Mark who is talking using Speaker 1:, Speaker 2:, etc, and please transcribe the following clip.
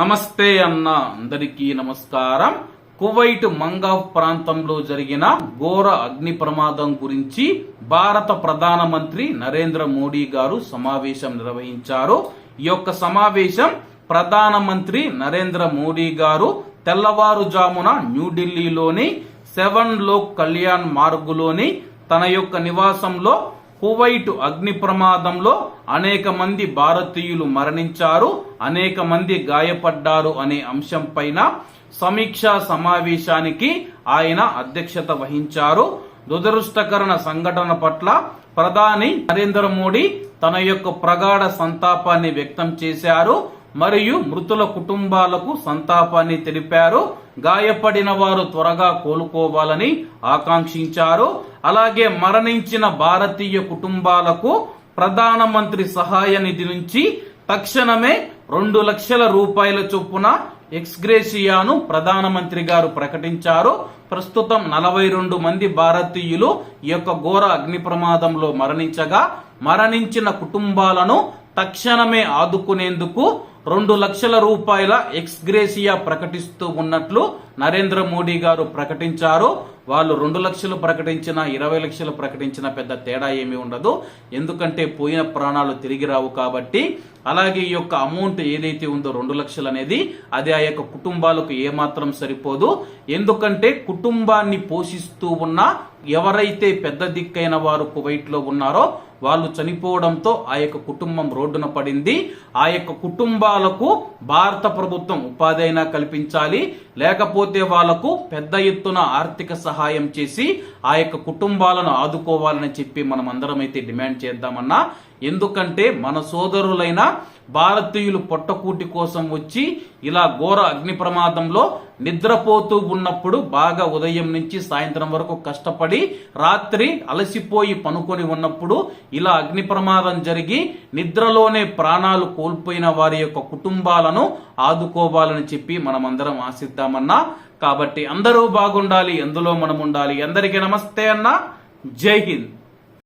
Speaker 1: నమస్తే అన్న అందరికీ నమస్కారం. కువైట్ మంగాఫ్ ప్రాంతంలో జరిగిన ఘోర అగ్ని ప్రమాదం గురించి భారత ప్రధానమంత్రి నరేంద్ర మోడీ గారు సమావేశం నిర్వహించారు. ఈ యొక్క సమావేశం ప్రధానమంత్రి నరేంద్ర మోడీ గారు తెల్లవారుజామున న్యూఢిల్లీలోని సెవెన్ లోక్ కళ్యాణ్ మార్గులోని తన యొక్క నివాసంలో కువైట్ అగ్ని ప్రమాదంలో అనేక మంది భారతీయులు మరణించారు అనేక మంది గాయపడ్డారు అనే అంశం పైన సమీక్షా సమావేశానికి ఆయన అధ్యక్షత వహించారు. దురదృష్టకరణ సంఘటన పట్ల ప్రధాని నరేంద్ర మోడీ తన యొక్క ప్రగాఢ సంతాపాన్ని వ్యక్తం చేశారు. మరియు మృతుల కుటుంబాలకు సంతాపాన్ని తెలిపారు. గాయపడిన వారు త్వరగా కోలుకోవాలని ఆకాంక్షించారు. అలాగే మరణించిన భారతీయ కుటుంబాలకు ప్రధానమంత్రి సహాయ నిధి నుంచి తక్షణమే రెండు లక్షల రూపాయల చొప్పున ఎక్స్గ్రేషియాను ప్రధానమంత్రి గారు ప్రకటించారు. ప్రస్తుతం నలభై రెండు మంది భారతీయులు ఈ యొక్క ఘోర అగ్ని ప్రమాదంలో మరణించగా మరణించిన కుటుంబాలను తక్షణమే ఆదుకునేందుకు రెండు లక్షల రూపాయల ఎక్స్గ్రేసియా ప్రకటిస్తూ ఉన్నట్లు నరేంద్ర మోడీ గారు ప్రకటించారు. వాళ్ళు రెండు లక్షలు ప్రకటించిన ఇరవై లక్షలు ప్రకటించిన పెద్ద తేడా ఏమీ ఉండదు. ఎందుకంటే పోయిన ప్రాణాలు తిరిగి రావు కాబట్టి అలాగే ఈ యొక్క అమౌంట్ ఏదైతే ఉందో రెండు లక్షలు అనేది అది ఆ యొక్క కుటుంబాలకు ఏమాత్రం సరిపోదు. ఎందుకంటే కుటుంబాన్ని పోషిస్తూ ఉన్న ఎవరైతే పెద్ద దిక్కైన వారు కువైట్లో ఉన్నారో వాళ్ళు చనిపోవడంతో ఆ యొక్క కుటుంబం రోడ్డున పడింది. ఆ యొక్క కుటుంబాలకు భారత ప్రభుత్వం ఉపాధి అయినా కల్పించాలి. లేకపోతే వాళ్ళకు పెద్ద ఎత్తున ఆర్థిక సహాయం చేసి ఆ యొక్క కుటుంబాలను ఆదుకోవాలని చెప్పి మనం అందరం అయితే డిమాండ్ చేద్దామన్నా. ఎందుకంటే మన సోదరులైన భారతీయులు పొట్టకూటి కోసం వచ్చి ఇలా ఘోర అగ్ని ప్రమాదంలో నిద్రపోతూ ఉన్నప్పుడు బాగా ఉదయం నుంచి సాయంత్రం వరకు కష్టపడి రాత్రి అలసిపోయి పనుకొని ఉన్నప్పుడు ఇలా అగ్ని ప్రమాదం జరిగి నిద్రలోనే ప్రాణాలు కోల్పోయిన వారి యొక్క కుటుంబాలను ఆదుకోవాలని చెప్పి మనమందరం ఆశిద్దామన్నా. కాబట్టి అందరూ బాగుండాలి ఎందులో మనం ఉండాలి అందరికీ నమస్తే అన్న. జై హింద్.